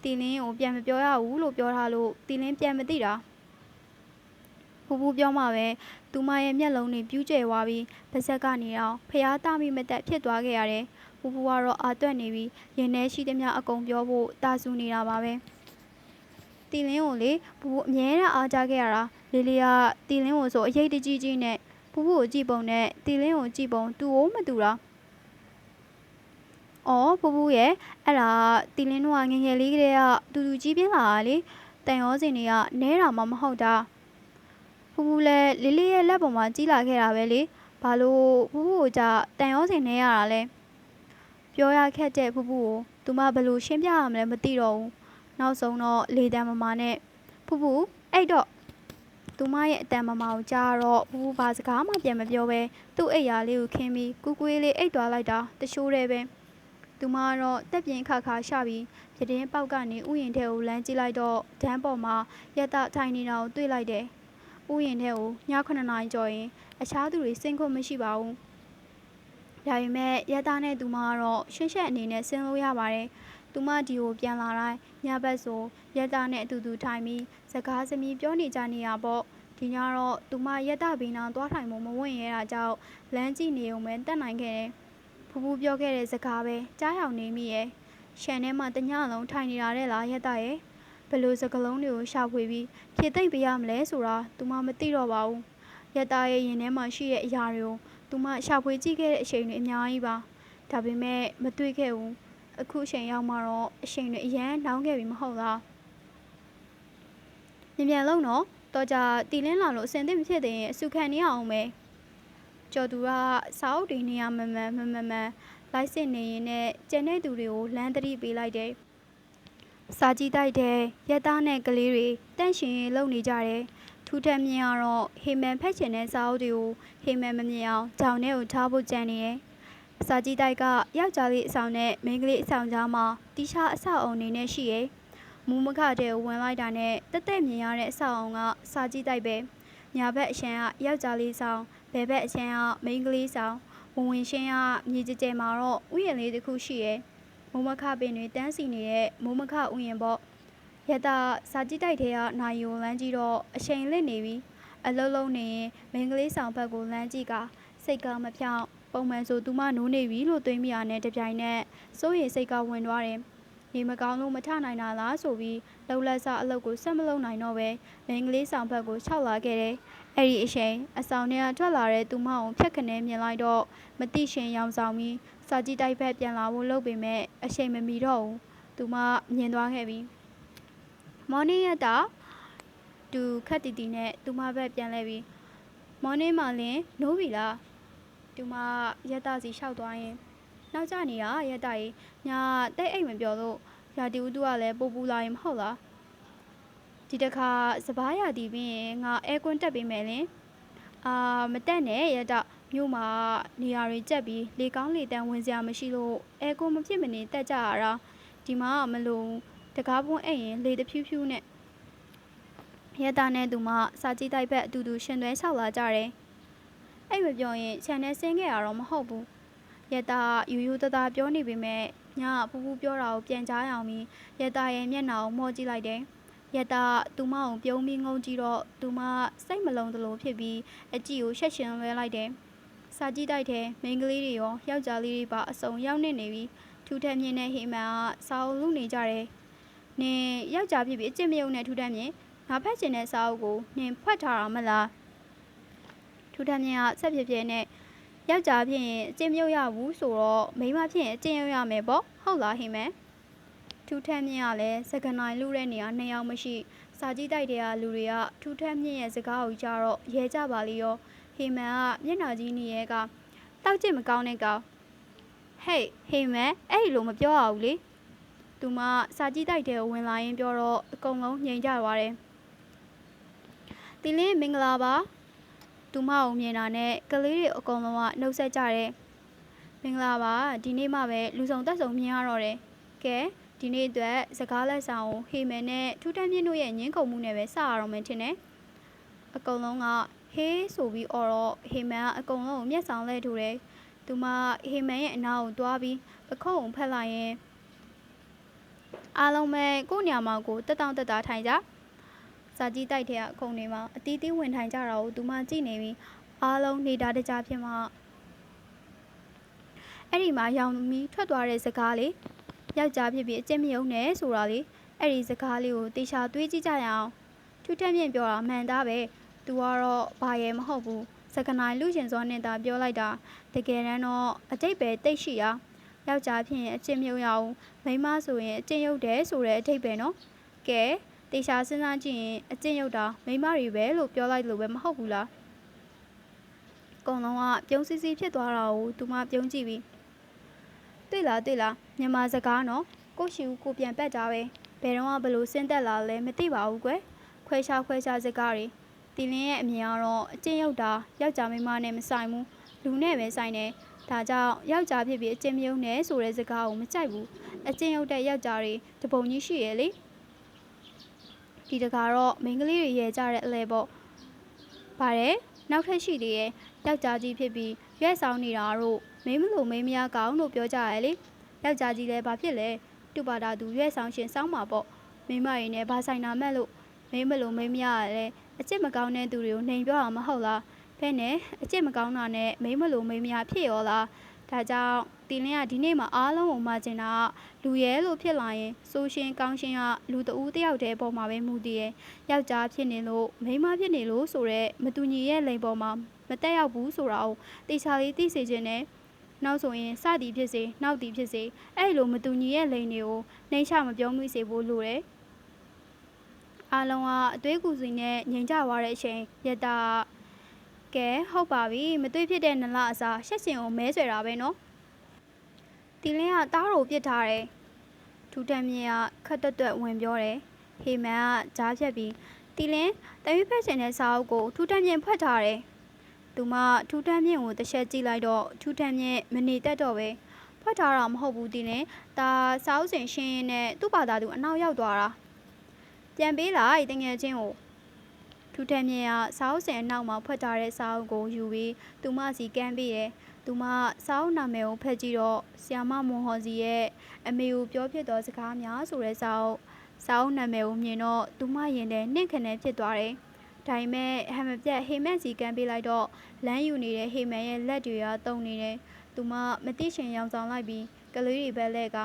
တီလင်းကိုပြန်မပြောရဘူးလို့ပြောထားလို့တီလင်းပြန်မသိတာဖူဖူပြောမှပဲသူမရဲ့မျက်လုံးတွေပြူးကျဲသွားပြီးပါဇက်ကနေတော့ဖျားသားမိမတက်ဖြစ်သွားခဲ့ရတယ်။ဖူဖူကတော့အာတွက်နေပြီးရင်ထဲရှိသမျှအကုန်ပြောဖို့တာဆူနေတာပါပဲ။တီလင်းကိုလေဖူဖူအမြဲတမ်းအားကြခဲ့ရတာ လေးလေးကတီလင်းကိုဆိုအရေးတကြီးကြီးနဲ့ဖူဖူကိုကြည့်ပုံနဲ့တီလင်းကိုကြည့်ပုံတူအောင်မတူတာ။အော်ဖူဖူရဲ့အဲ့ဒါတီလင်းတို့ကငငယ်လေးကလေးကတူတူကြီးပြင်းလာတာလေ။တန်ရောစင်တွေကနဲတာမှမဟုတ်တာ။ဖူးဖူးလည်းလေးလေးရဲ့လက်ပေါ်မှာကြီးလာခဲ့တာပဲလေဘာလို့ဖူးဖူးကိုကြတန်ရောစင်နေရတာလဲပြောရခက်တဲ့ဖူးဖူးကိုသူမဘယ်လိုရှင်းပြရမလဲမသိတော့ဘူးနောက်ဆုံးတော့လေတံမမာနဲ့ဖူးဖူးအဲ့တော့ သူမရဲ့အတန်မမာကိုကြားတော့ဖူးဖူးဘာစကားမှပြန်မပြောပဲသူ့အိယာလေးကိုခင်းပြီးကူကွေးလေးအိတ်သွားလိုက်တာတရှိုးတယ်ပဲသူမကတော့တက်ပြင်းခါခါရှပြီးပြတင်းပေါက်ကနေဥယျင်ထဲကိုလမ်းကြည့်လိုက်တော့ဒန်းပေါ်မှာရက်တထိုင်နေတာကိုတွေ့လိုက်တယ်ဥယျာဉ်ထဲကိုည9နာရီကျော်ရင်အခြားသူတွေဆင်းခွင့်မရှိပါဘူး။ဒါပေမဲ့ရတာနဲ့သူမကတော့ရှင်းရှက်အနေနဲ့ဆင်းလို့ရပါတယ်။ သူမဒီကိုပြန်လာတိုင်းညဘက်ဆိုရတာနဲ့အတူတူထိုင်ပြီးစကားစမြည်ပြောနေကြနေရပေါ့။ဒီညတော့သူမရတာဘီနာသွားထိုင်မှုမဝင်ရတာကြောင့်လမ်းကြည့်နေုံပဲတက်နိုင်ခဲ့တယ်။ဖူးဖူးပြောခဲ့တဲ့စကားပဲကြားရောက်နေမိရဲ့။ရှန်ထဲမှာတညလုံးထိုင်နေတာတဲ့လားရတာရဲ့။ဘယ်လိုစကလုံးတွေကိုရှာဖွေပြီးဖြည့်သိမ့်ပေးရမလဲဆိုတာသူမမသိတော့ပါဘူးရတာရဲ့ရင်ထဲမှာရှိတဲ့အရာတွေကိုသူမရှာဖွေကြည့်ခဲ့တဲ့အချိန်တွေအများကြီးပါဒါပေမဲ့မတွေ့ခဲ့ဘူး အခုအချိန်ရောက်မှတော့အချိန်တွေအရန်နှောင်းခဲ့ပြီမဟုတ်လားမြန်မြန်လုံးတော့တော့ကြတီလင်းလာလို့အစင်သစ်မဖြစ်သေးရင်အစုခံနေအောင်ပဲကျော်သူကစာအုပ်တွေနေရမမှန်မမှန်မှန်လိုက်စစ်နေရင်နဲ့ကျန်တဲ့သူတွေကိုလမ်းတတိပေးလိုက်တယ်စာကြည့်တိုက်တဲ့ရက်သားနဲ့ကလေးတွေတန့်ရှင်လုပ်နေကြတယ်။ထူးထက်မြင်ကတော့ဟေမန်ဖက်ချင်တဲ့စာအုပ်တွေကိုဟေမန်မမြင်အောင်ဂျောင်ထဲကိုထားဖို့ကြံနေတယ်။ စာကြည့်တိုက်ကယောက်ျားလေးအဆောင်နဲ့မိန်းကလေးအဆောင်ကြားမှာတီရှားအဆောက်အုံနေနဲ့ရှိရယ်။မူမခတဲ့ဝင်လိုက်တာနဲ့တက်တက်မြင်ရတဲ့အဆောက်အုံကစာကြည့်တိုက်ပဲ။ညာဘက်အရှမ်းကယောက်ျားလေးဆောင်ဘယ်ဘက်အရှမ်းကမိန်းကလေးဆောင်ဝင်ဝင်ရှင်းကမြေကြဲကြဲမှာတော့ဥယျာဉ်လေးတစ်ခုရှိရယ်။မိုးမခပင်တွေတန်းစီနေတဲ့မိုးမခဥယျာဉ်ပေါ့ရတာစာကြည့်တိုက်ထဲကနိုင်ယိုလမ်းကြီးတော့အချိန်လစ်နေပြီအလုံးလုံးနေရင်မင်္ဂလေးဆောင်ဘက်ကိုလမ်းကြည့်ကစိတ်ကမဖြောင်း ပုံမှန်ဆိုသူမနိုးနေပြီလို့တွေးမိရတဲ့တပြိုင်နက်စိုးရိမ်စိတ်ကဝင်သွားတယ်နေမကောင်းလို့မထနိုင်တာလားဆိုပြီးလှုပ်လက်စားအလုပ်ကိုဆက်မလုပ်နိုင်တော့ပဲမင်္ဂလေးဆောင်ဘက်ကိုခြောက်လာခဲ့တယ်အဲ့ဒီအချိန်အဆောင်ထဲကထွက်လာတဲ့သူမအောင်ဖြတ်ခနဲမြင်လိုက်တော့မတိရှင်ရောင်ဆောင်ပြီးစာကြည့်တိုက်ဘက်ပြန်လာဖို့လုပ်ပေမဲ့အချိန်မမီတော့ဘူးသူမမြင်သွားခဲ့ပြီမော်နီရက်တာသူခက်တီတီနဲ့သူမဘက်ပြန်လဲပြီးမော်နီမှလင်းနိုးပြီလား သူမရက်တာစီလျှောက်သွားရင်နောက်ကျနေရရက်တာကြီးညာတဲ့အိမ်မပြောလို့ရာတီဥတုကလည်းပိုပူလာရင်မဟုတ်လားဒီတစ်ခါစပားရာတီပြီးရင်ငါအဲကွန်းတက်ပေးမယ်လင်အာမတက်နဲ့ရတော့မြို့မှာနေရာတွေကြက်ပြီးလေကောင်းလေတန်းဝင်စရာမရှိလို့အဲကွန်းမဖြစ်မနေတက်ကြရတာဒီမှာမလို့တကားပွန်းအဲ့ရင်လေတဖြူးဖြူးနဲ့ရတာနဲ့သူမစာကြည့်တိုက်ဘက်အတူတူရှင်သွဲဆောက်လာကြတယ် အဲ့မပြောရင်ခြံထဲဆင်းခဲ့ရတော့မဟုတ်ဘူးရတာယူယူတသားပြောနေပေမဲ့ညပူပူပြောတာကိုပြန်ကြားရအောင်ပြီးရတာရဲ့မျက်နှာကိုမော့ကြည့်လိုက်တယ်ရတာသူမအောင်ပြုံးပြီးငုံကြည့်တော့သူမစိတ်မလုံးသလိုဖြစ်ပြီးအကြည့်ကိုရှက်ရှင်လွဲလိုက်တယ်စာကြည့်တိုက်တဲ့မိန်းကလေးတွေရောယောက်ျားလေးတွေပါအစုံရောက်နေနေပြီးထူထပ်မြင့်တဲ့ဟိမန်ကစာအုပ်လူနေကြတယ်နင်ယောက်ျားဖြစ်ပြီးအကျင့်မယုံနဲ့ထူထပ်မြင့်ငါဖက်ချင်တဲ့စာအုပ်ကိုနင်ဖွက်ထားတာမလား ထူထပ်မြင့်ကဆက်ဖြစ်ဖြစ်နဲ့ယောက်ျားဖြစ်ရင်အကျင့်မယုံရဘူးဆိုတော့မိန်းမဖြစ်ရင်အကျင့်ယုံရမယ်ပေါ့ဟုတ်လားဟိမန်ထူထပ်မြင့်ကလည်းစကနိုင်လူတဲ့နေရာနှစ်ယောက်မရှိ စာကြည့်တိုက်တဲ့လူတွေကထူထပ်မြင့်ရဲ့စကားကိုကြားတော့ရဲကြပါလေရောဟိမန်ကမျက်နှာကြီးနေရဲကတောက်ကျစ်မကောင်းတဲ့ကောင်ဟေးဟိမန်အဲ့ဒီလိုမပြောရဘူးလေသူမစာကြည့်တိုက်တဲ့ဝင်လာရင်ပြောတော့အကုန်လုံးငြိမ်ကြသွားတယ်တီလင်းမင်္ဂလာပါ သူမအောင်မြင်တာနဲ့ကလေးတွေအကုန်လုံးကနှုတ်ဆက်ကြတယ်မင်္ဂလာပါဒီနေ့မှပဲလူဆောင်တက်ဆောင်မြင်ရတော့တယ်ကဲဒီနေ့အတွက်စကားလက်ဆောင်ကိုဟေမယ်နဲ့ထူးထမ်းမြင့်တို့ရဲ့ညင်းခုန်မှုနဲ့ပဲစရအောင်မယ်ထင်တယ်အကုန်လုံးကဟေးဆိုပြီးအော်တော့ဟေမန်ကအကုန်လုံးကိုမျက်ဆောင်လဲထူတယ်သူမဟေမန်ရဲ့အနာကိုတွားပြီးပခုံးကိုဖက်လိုက်ရင်အားလုံးပဲကို့ညမှာကိုတက်တောင့်တက်တာထိုင်ကြ စာကြီးတိုက်တဲ့အခုံတွေမှာအတီးတီးဝင်ထိုင်ကြတာကိုသူမကြည့်နေပြီးအားလုံးနေတာတကြဖြစ်မှအဲ့ဒီမှာရောင်မီထွက်သွားတဲ့စကားလေးယောက်ျားဖြစ်ပြီးအကျင့်မယုံနဲ့ဆိုတာလေအဲ့ဒီစကားလေးကိုတေချာတွေးကြည့်ကြရအောင်ထူးထက်မြင့်ပြောတာမှန်သားပဲသူကတော့ဘာရဲမဟုတ်ဘူးစကနိုင်လူရှင်စောနဲ့တာပြောလိုက်တာတကယ်တမ်းတော့အတိတ်ပဲတိတ်ရှိရယောက်ျားဖြစ်ရင်အကျင့်မယုံရအောင်မိန်းမဆိုရင်အကျင့်ယုတ်တယ်ဆိုတဲ့အထိတ်ပဲနော်ကဲ တေချာစဉ်းစားကြည့်ရင်အကျင့်ယုတ်တာမိန်းမတွေပဲလို့ပြောလိုက်လို့ပဲမဟုတ်ဘူးလားကုံလုံးကပြုံးစီစီဖြစ်သွားတာကိုသူမပြုံးကြည့်ပြီးတွေ့လားတွေ့လားမြန်မာစကားနော်ကိုရှိဦးကိုပြန်ပက်ကြပဲဘယ်တော့မှဘလို့ဆင်းသက်လာလဲမသိပါဘူးကွယ်ခွဲခြားခွဲခြားစကားတွေတင်လင်းရဲ့အမြင်ကတော့အကျင့်ရောက်တာယောက်ျားမိန်းမနဲ့မဆိုင်ဘူးလူနဲ့ပဲဆိုင်တယ်ဒါကြောင့်ယောက်ျားဖြစ်ပြီးအကျင့်မြုံနဲ့ဆိုတဲ့စကားကိုမကြိုက်ဘူးအကျင့်ရောက်တဲ့ယောက်ျားတွေတပုံကြီးရှိရဲ့လေ ဒီတကားတော့မိန်းကလေးတွေရဲကြတဲ့အလဲပေါ့ပါတယ်နောက်ထပ်ရှိသေးရဲ့ယောက်ျားကြီးဖြစ်ပြီးရွက်ဆောင်နေတာတို့မင်းမလို့မင်းမရကောင်းလို့ပြောကြရဲလေယောက်ျားကြီးလည်းဘာဖြစ်လဲတူပါတာသူရွက်ဆောင်ရှင်စောင်းမှာပေါ့မိမရင်းနဲ့ဘာဆိုင်နာမဲ့လို့မင်းမလို့မင်းမရရလဲအကျင့်မကောင်းတဲ့သူတွေကိုနှိမ်ပြောအောင်မဟုတ်လားဖဲနဲ့အကျင့်မကောင်းတာနဲ့မင်းမလို့မင်းမရဖြစ်ရောလားဒါကြောင့် တင်လင်းကဒီနေ့မှာအားလုံးကိုမှကျင်တာလူရဲလို့ဖြစ်လာရင်ဆိုရှင်ကောင်းရှင်ကလူတဦးတယောက်တည်းပေါ်မှာပဲမူတည်ရဲ့ယောက်ျားဖြစ်နေလို့မိန်းမဖြစ်နေလို့ဆိုတော့မတူညီရဲ့လိန်ပေါ်မှာမတက်ရောက်ဘူးဆိုတာကိုတေချာလေးသိစေခြင်းနဲ့နောက်ဆိုရင်စသည်ဖြစ်စေနောက်သည်ဖြစ်စေအဲ့လိုမတူညီရဲ့လိန်တွေကိုနှိမ့်ချမပြောမိစေဖို့လိုတယ်အားလုံးကအသွေးကူစီနဲ့ငြိမ်ကြသွားတဲ့အချိန်ရတာကဲဟုတ်ပါပြီမသွေးဖြစ်တဲ့နလအစားရှက်စင်ကိုမဲဆွဲတာပဲနော် တီလင်းကတားတော်ပြစ်ထားတယ်ထူထမ်းမြင့်ကခက်တွတ်တွတ်ဝင်ပြောတယ်ဟေမန်ကကြားဖြတ်ပြီးတီလင်းတရွေးဖက်ရှင်တဲ့စာအုပ်ကိုထူထမ်းမြင့်ဖွက်ထားတယ်သူမထူထမ်းမြင့်ကိုတစ်ချက်ကြည့်လိုက်တော့ထူထမ်းမြင့်မနေတတ်တော့ပဲဖွက်ထားတာမဟုတ်ဘူးတီလင်းဒါစာအုပ်စင်ရှင်းရင်းနဲ့သူ့ဘာသာသူအနောက်ရောက်သွားတာပြန်ပေးလိုက်တငယ်ချင်းကိုထူထမ်းမြင့်ကစာအုပ်စင်အနောက်မှာဖွက်ထားတဲ့စာအုပ်ကိုယူပြီးသူမစီကမ်းပေးတယ် သူမစာအုပ်နာမည်ကိုဖတ်ကြည့်တော့ဆီယာမမွန်ဟော်စီရဲ့အမေကိုပြောဖြစ်သောစကားများဆိုတဲ့စာအုပ်စာအုပ်နာမည်ကိုမြင်တော့သူမရင်ထဲနှင့်ခနဲဖြစ်သွားတယ်ဒါပေမဲ့ဟမ်မပြတ်ဟေမန်စီကမ်းပေးလိုက်တော့လမ်းယူနေတဲ့ဟေမန်ရဲ့လက်တွေကတုံနေတယ်သူမမသိချင်ရောင်ဆောင်လိုက်ပြီးကလေးတွေဘက်လက်က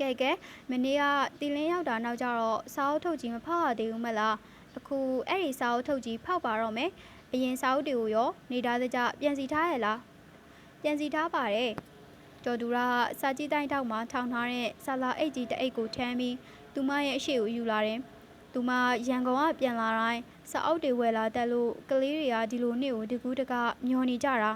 ကဲကဲမနေ့ကတီလင်းရောက်တာနောက်ကျတော့စာအုပ်ထုတ်ကြီးမဖောက်ရသေးဘူးမလားအခုအဲ့ဒီစာအုပ်ထုတ်ကြီးဖောက်ပါတော့မယ် အရင်စာအုပ်တွေကိုရောနေတာစကြပြန်စီထားရလားပြန်စီထားပါတယ်ကျော်သူရစာကြည့်တိုင်းတောက်မှာထောင်ထားတဲ့ဆာလာအိတ်ကြီးတအိတ်ကိုထမ်းပြီးသူမရဲ့အရှိကိုယူလာတယ်သူမရန်ကုန်ကပြန်လာတိုင်းစာအုပ်တွေဝယ်လာတက်လို့ကလေးတွေကဒီလိုနေ့ကိုဒီကူးတကမျောနေကြတာ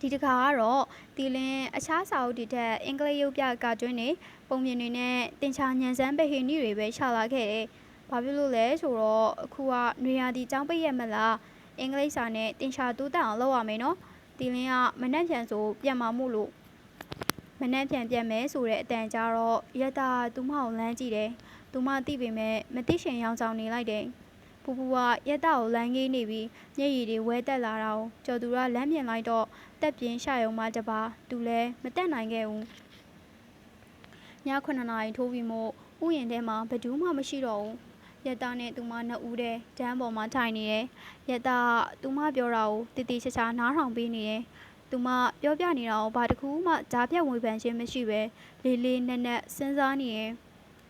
ဒီတစ်ခါကတော့တီလင်းအခြားစာအုပ်တွေထက်အင်္ဂလိပ်ရုပ်ပြကာတွင်းတွေပုံမြင်တွေနဲ့တင်ချာညံစမ်းပဟိနီတွေပဲရှာလာခဲ့တယ်။ ဘာဖြစ်လို့လဲဆိုတော့အခုကနွေရာသီចောင်းပိတ်ရက်မလားအင်္ဂလိပ်စာနဲ့တင်ချာတိုးတက်အောင်လုပ်ရမယ်နော်။တီလင်းကမနှက်ဖြန်ဆိုပြန်มาမို့လို့မနှက်ဖြန်ပြန်မယ်ဆိုတဲ့အတန်ကြတော့ရက်တာသူမအောင်လမ်းကြည့်တယ်။သူမသိပေမဲ့မသိရှင်ရောင်ဆောင်နေလိုက်တယ်။ပူပူကရက်တာကိုလမ်းကြီးနေပြီးမျက်ရည်တွေဝဲတက်လာတာကိုကျော်သူကလမ်းပြင်လိုက်တော့တက်ပြင်းရှာယုံမှတပါသူလည်းမတက်နိုင်ခဲ့ဘူးည9နာရီထိုးပြီးမို့ဥယျာဉ်ထဲမှာဘယ်သူမှမရှိတော့ဘူး ရတာနဲ့သူမနှစ်ဦးတည်းဒန်းပေါ်မှာထိုင်နေတယ်ရတာသူမပြောတာကိုတည်တည်ချာချာနားထောင်ပေးနေတယ်သူမပြောပြနေတာကိုဘာတစ်ခုမှကြားပြတ်ဝေဖန်ခြင်းမရှိပဲလေးလေးနက်နက်စဉ်းစားနေရင်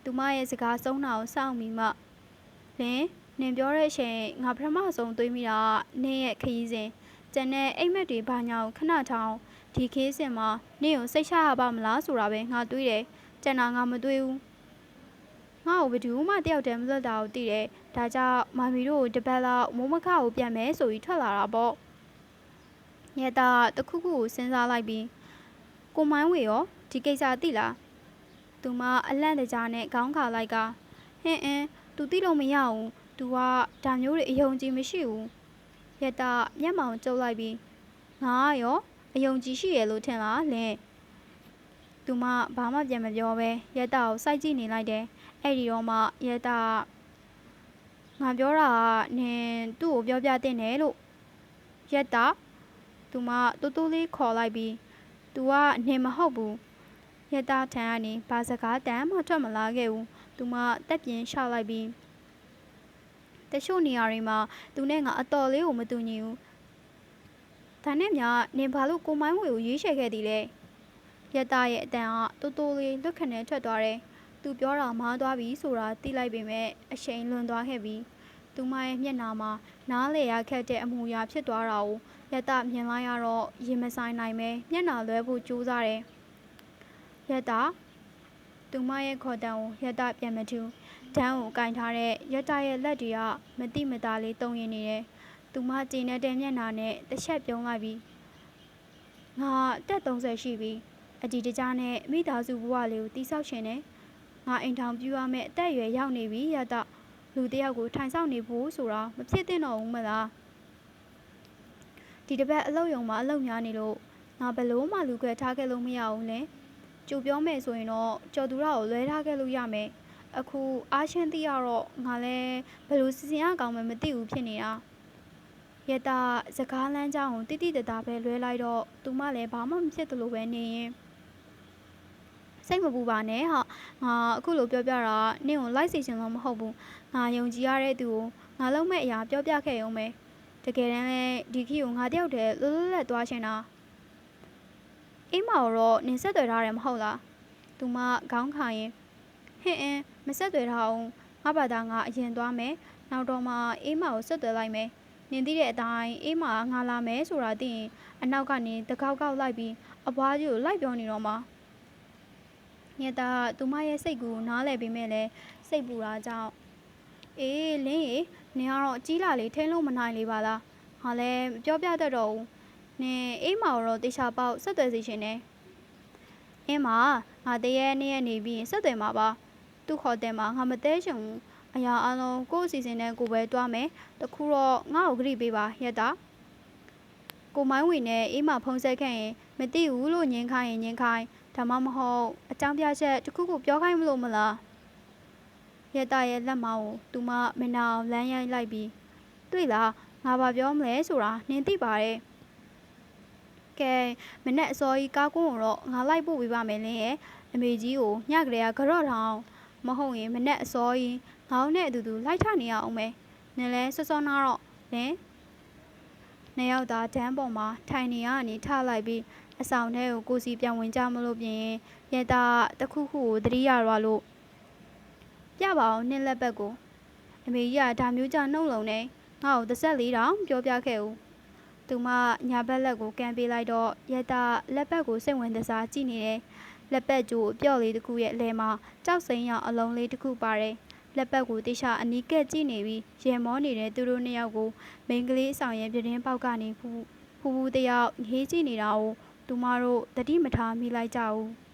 သူမရဲ့စကားဆုံးတာကိုစောင့်ပြီးမှလင်းနင်ပြောတဲ့အချိန်ငါပထမဆုံးတွေးမိတာနင်းရဲ့ခရီးစဉ်ကျန်တဲ့အိမ်မက်တွေဘာညာကိုခဏထောင်ဒီခေးစင်မှာနင့်ကိုစိတ်ချရပါမလားဆိုတာပဲငါတွေးတယ်ကျန်တာငါမတွေးဘူး ငါ့ကိုဘယ်သူမှတယောက်တည်းမလွတ်တာကိုသိတယ်ဒါကြောင့်မာမီတို့ကိုတပတ်လောက်မိုးမခကိုပြန်မယ်ဆိုပြီးထွက်လာတာပေါ့ညတာတခုခုကိုစဉ်းစားလိုက်ပြီးကိုမိုင်းဝေရောဒီကိစ္စသိလားသူမအလန့်တကြားနဲ့ခေါင်းခါလိုက်ကဟင်းအင်းသူသိလို့မရဘူးသူကဒါမျိုးတွေအယုံကြည်မရှိဘူးရတာမျက်မှောင်ကျုပ်လိုက်ပြီးငါရောအယုံကြည်ရှိရလို့ထင်လားလင်းသူမဘာမှပြန်မပြောပဲရတာကိုစိုက်ကြည့်နေလိုက်တယ် အဲ့ဒီတော့မှရတာငါပြောတာကနင်သူ့ကိုပြောပြတဲ့နယ်လို့ရတာသူမတူတူလေးခေါ်လိုက်ပြီးသူကနေမဟုတ်ဘူးရတာထံကနေဘာစကားတမ်းမှထွက်မလာခဲ့ဘူးသူမတက်ပြင်းရှောက်လိုက်ပြီးတချို့နေရာတွေမှာသူနဲ့ငါအတော်လေးကိုမတူညီဘူးဒါနဲ့မြနင်ဘာလို့ကိုမိုင်းဝေကိုရွေးချယ်ခဲ့သည်လဲရတာရဲ့အတန်ကတူတူလေးလွတ်ခနဲ့ထွက်သွားတယ် သူပြောတာမားသွားပြီဆိုတာသိလိုက်ပေမဲ့အရှိန်လွန်သွားခဲ့ပြီးသူမရဲ့မျက်နှာမှာနားလေရခက်တဲ့အမူအရာဖြစ်သွားတာကိုရတမြင်လိုက်ရတော့ရင်မဆိုင်နိုင်ပဲမျက်နှာလွဲဖို့ကြိုးစားတယ်ရတသူမရဲ့ခေါ်တန်းကိုရတပြန်မထူဒန်းကိုကင်ထားတဲ့ရတရဲ့လက်တွေကမတိမတာလေးတုံရင်နေတယ်သူမကျင်းတဲ့မျက်နှာနဲ့တစ်ချက်ပြုံးလိုက်ပြီးငါတက်30ရှိပြီအဒီတကြားနဲ့မိသားစုဘဝလေးကိုတိဆောက်ရှင်တယ် ငါအိမ်ထောင်ပြူရမယ့်အသက်အရွယ်ရောက်နေပြီရတလူတယောက်ကိုထိုင်ဆောင်နေဖို့ဆိုတာမဖြစ်သင့်တော့ဘူးမလားဒီတစ်ပတ်အလုပ်ရုံမှာအလုပ်များနေလို့ငါဘလို့မှလူခွဲထားခဲ့လို့မရဘူးလေကြိုပြောမယ်ဆိုရင်တော့ကြော်သူရကိုလွဲထားခဲ့လို့ရမယ်အခုအားချင်းသိရတော့ငါလည်းဘလို့စီစဉ်ရကောင်းမှမသိဘူးဖြစ်နေတာရတာစကားလမ်းကြောင်းကိုတိတိတသားပဲလွဲလိုက်တော့သူမလည်းဘာမှမဖြစ်သလိုပဲနေရင် စိတ်မပူပါနဲ့ဟာငါအခုလိုပြောပြတာနင့်ကိုလိုက်စီချင်လို့မဟုတ်ဘူးငါယုံကြည်ရတဲ့သူကိုငါလုံးမဲ့အရာပြောပြခဲ့ရုံပဲတကယ်တမ်းလဲဒီခီကိုငါတယောက်တည်းလွတ်လွတ်လပ်သွားရှင်တာအိမ်မတော့နင်ဆက်သွယ်ထားတယ်မဟုတ်လားသူမခေါင်းခါရင်ဟင်းအင်းမဆက်သွယ်ထားအောင်ငါဘာသာငါအရင်သွားမယ်နောက်တော့မှအိမ်မကိုဆက်သွယ်လိုက်မယ်နင်သိတဲ့အတိုင်းအိမ်မငါလာမယ်ဆိုတာသိရင်အနောက်ကနေတကောက်ကောက်လိုက်ပြီးအပွားကြီးကိုလိုက်ပြောနေတော့မှာ ညတာသူမရဲ့စိတ်ကူနားလဲပြီးမဲ့လဲစိတ်ပူတာကြောင့်အေးလင်းရေနင်ကတော့ကြီးလာလေထိန်းလို့မနိုင်လေပါလားဟာလဲပြောပြတတ်တော့ဘူးနင်အိမ်မှာတော့တေချာပေါက်ဆက်သွယ်စီရှင်နေအင်းမငါတရေနေ့ရက်နေပြီးဆက်သွယ်မှာပါသူ့ခေါ်တဲ့မှာငါမသေးချင်ဘူးအရာအလုံးကို့အစီအစဉ်နဲ့ကိုပဲတွားမယ်တခုတော့ငါ့ကိုကြည့်ပေးပါရက်တာကိုမိုင်းဝင်နဲ့အေးမဖုံးဆက်ခဲ့ရင်မသိဘူးလို့ညင်းခိုင်းရင်ညင်းခိုင်း ဒါမှမဟုတ်အကြောင်းပြချက်တစ်ခုခုပြောခိုင်းမလို့မလားရတရဲ့လက်မောင်းကိုသူမမနာအောင်လမ်းရိုက်လိုက်ပြီးတွေ့လားငါဘာပြောမလဲဆိုတာနင်သိပါတယ်ကဲမနဲ့အစောကြီးကားကွန်းကိုတော့ငါလိုက်ပို့ပေးပါမယ်လင်းရဲ့အမေကြီးကိုညကလေးကကြော့ထောင်မဟုတ်ရင်မနဲ့အစောကြီးငောင်းနဲ့အတူတူလိုက်ထနေရအောင်မယ်နင်လဲစောစောနာတော့လင်းနှစ်ယောက်သားဒန်းပေါ်မှာထိုင်နေရအနေထလိုက်ပြီး အဆောင်ထဲကိုကိုစီပြန်ဝင်ကြမလို့ပြင်ရတာတခုခုကိုသတိရသွားလို့ပြပါအောင်နှစ်လက်ဘက်ကိုအမေကြီးကဒါမျိုးကြနှုတ်လုံနေငါ့ကိုတစ်ဆက်လေးတောင်ပြောပြခဲ့ဦးသူမညာဘက်လက်ကိုကန်ပေးလိုက်တော့ရတာလက်ဘက်ကိုစိတ်ဝင်စားကြည့်နေတယ်လက်ပတ်ကျိုးအပြော့လေးတစ်ခုရဲ့အလဲမှာကြောက်စိမ်းရအလုံးလေးတစ်ခုပါတယ်လက်ပတ်ကိုတိချအနီးကက်ကြည့်နေပြီးရေမောနေတဲ့သူတို့နှစ်ယောက်ကိုမိန်းကလေးဆောင်ရဲ့ပြတင်းပေါက်ကနေဖူးဖူးဖူးတယောက်ငေးကြည့်နေတာကို သူမတို့သတိမထားမိလိုက်ကြဘူး